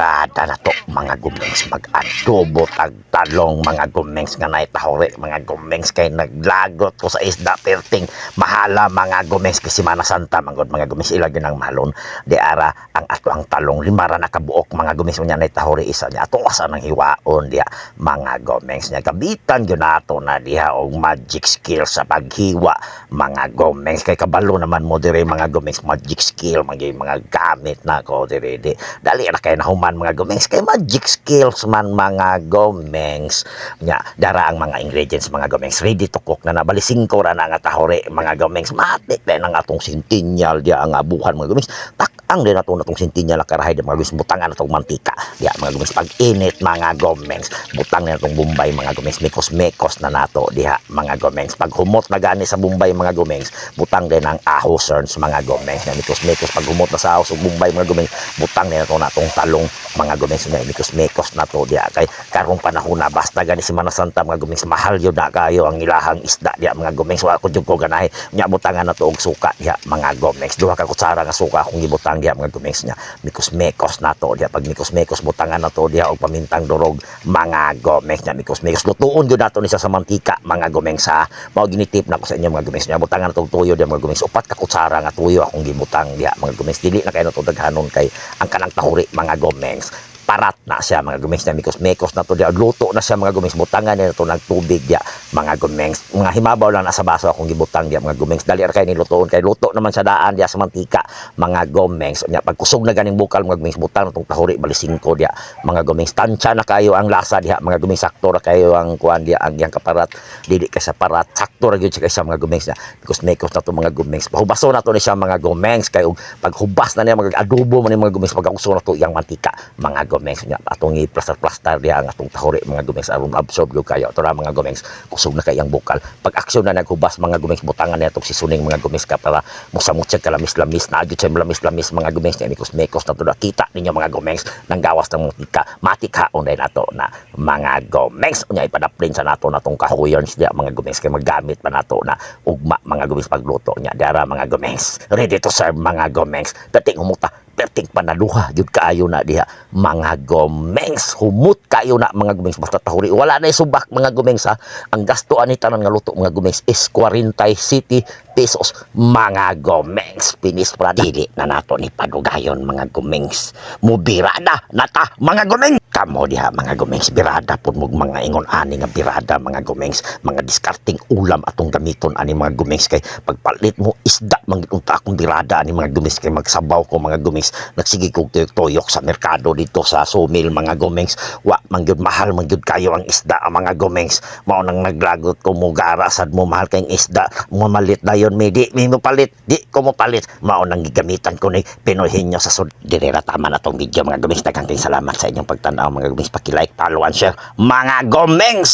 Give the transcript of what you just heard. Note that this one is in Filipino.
birada na to mga gumengs. Mag-adobo tagtalong mga gumengs nga naitahori mga gumengs. Kay naglagot ko sa isda perting. Mahala mga gumengs kasi Semana Santa mangod mga gumengs. Ilagyan ng malon. Di ara ang ato ang talong. Limara na kabuok mga gumengs nya naitahori isa niya. Ato asa ng hiwaon diya mga gumengs niya. Kabitan gyud nato na diha og magic skill sa paghiwa mga gumengs. Kay kabalo naman mo dire mga gumengs magic skill mga mga gamit na ko dire di. Dali ra kay nahuman mga gumengs kay magic skills man mga gumengs nya dara ang mga ingredients mga gumengs ready to cook na nabali singko ra na nga tahore mga gumengs matik na nga atong sintinyal dia ang abuhan mga gumengs tak ang din nato natong sintinyal na karahay mga gumengs butangan natong mantika. Dia mga gumengs pag init mga gumengs butang na natong bumbay mga gumengs mekos mekos na nato diha mga gumengs pag humot na gani sa bumbay mga gumengs butang din ang ahoserns mga gumengs na mekos mekos. Pag humot na sa ahos ug bumbay mga gumengs butang din nato natong talong mga gumengs na mekos mekos na to diha kay karong panahon na basta gani si Semana Santa mga gumengs mahal yun na kayo ang ilahang isda diha mga gumengs wa ko jud ko ganahay nya butangan na to og suka diha mga gumengs duha ka kutsara nga suka akong gibutang diha mga gumengs nya mikos mekos na to diha. Pag mikos mekos butangan na to diha og pamintang durog mga gumengs nya mikos mekos lutuon gyud nato ni sa mantika mga gumengs ha. Mao ginitip na ko sa inyo mga gumengs nya butangan na to tuyo diha mga gumengs upat ka kutsara nga tuyo akong gibutang diha mga gumengs dili na kay na to daghanon kay ang kanang tahuri mga gumengs parat na siya mga gumengs na mikos mekos na to diya luto na siya mga gumengs butangan na to nagtubig diya mga gumengs mga himabaw lang nasa baso akong gibutang diya mga gumengs dali ra kay nilutoon kay luto naman sa daan diya sa mantika. Mga gumengs nya pagkusog na ganing bukal mga gumengs butang tong tahuri bali singko diya. Mga gumengs tansya na kayo ang lasa diya mga gumengs sakto ra kayo ang kuan diya ang yang kaparat. Dili ka sa parat sakto ra gyud siya kay sa mga gumengs na mikos mekos na to mga gumengs pahubaso na to ni siya mga gumengs kay paghubas na niya mga adobo man ni mga gumengs pagkakusog na to iyang mantika. Mga gumengs nya atong i-plaster-plaster diha ang atong tahuri mga gumengs aron absorb gyud kayo. Ra mga gumengs kusog na kay ang bukal. Pag aksyon na naghubas mga gumengs butangan na itong sisuning mga gumengs ka para musamutsag kalamis-lamis na adyo siya lamis-lamis mga gumengs na mikos-mekos na to nakita ninyo mga gumengs nang gawas ng mantika matikhaon dahil nato na mga gumengs unya ipadaplin sa nato natong kahuyon diya mga gumengs kay magamit pa nato na ugma mga gumengs pagluto nya dara mga gumengs ready to serve mga gumengs dating humuta perting panaluha jud kaayo na diha. Mga gomengs humut kayo na mga gomengs basta tahuri wala na subak mga gomengs ha ang gasto ani tanan nga luto mga gomengs is 40 city pesos. Mga gomengs pinis pra dili na nato ni padugayon mga gomengs mubirada nata mga gomeng kamo diha mga gomengs birada pud mug mga ingon ani nga birada mga gomengs mga diskarting ulam atong gamiton ani mga gomengs kay pagpalit mo isda mangitunta akong birada ani mga gomengs kay magsabaw ko mga gomengs nagsige kog tuyok sa merkado dito sa sumil mga gomengs wa mangyud mahal mangyud kayo ang isda ang mga gomengs. Mao nang naglagot ko mo gara sad mo mahal kayong isda. Mo malit dayon mi di mi mo palit di ko mo palit mao nang gigamitan ko ni Pinoy Henyo sa sud direra tama na tong video mga gomengs. Daghang salamat sa inyong pagtanaw mga gomengs. Paki-like follow and share mga gomengs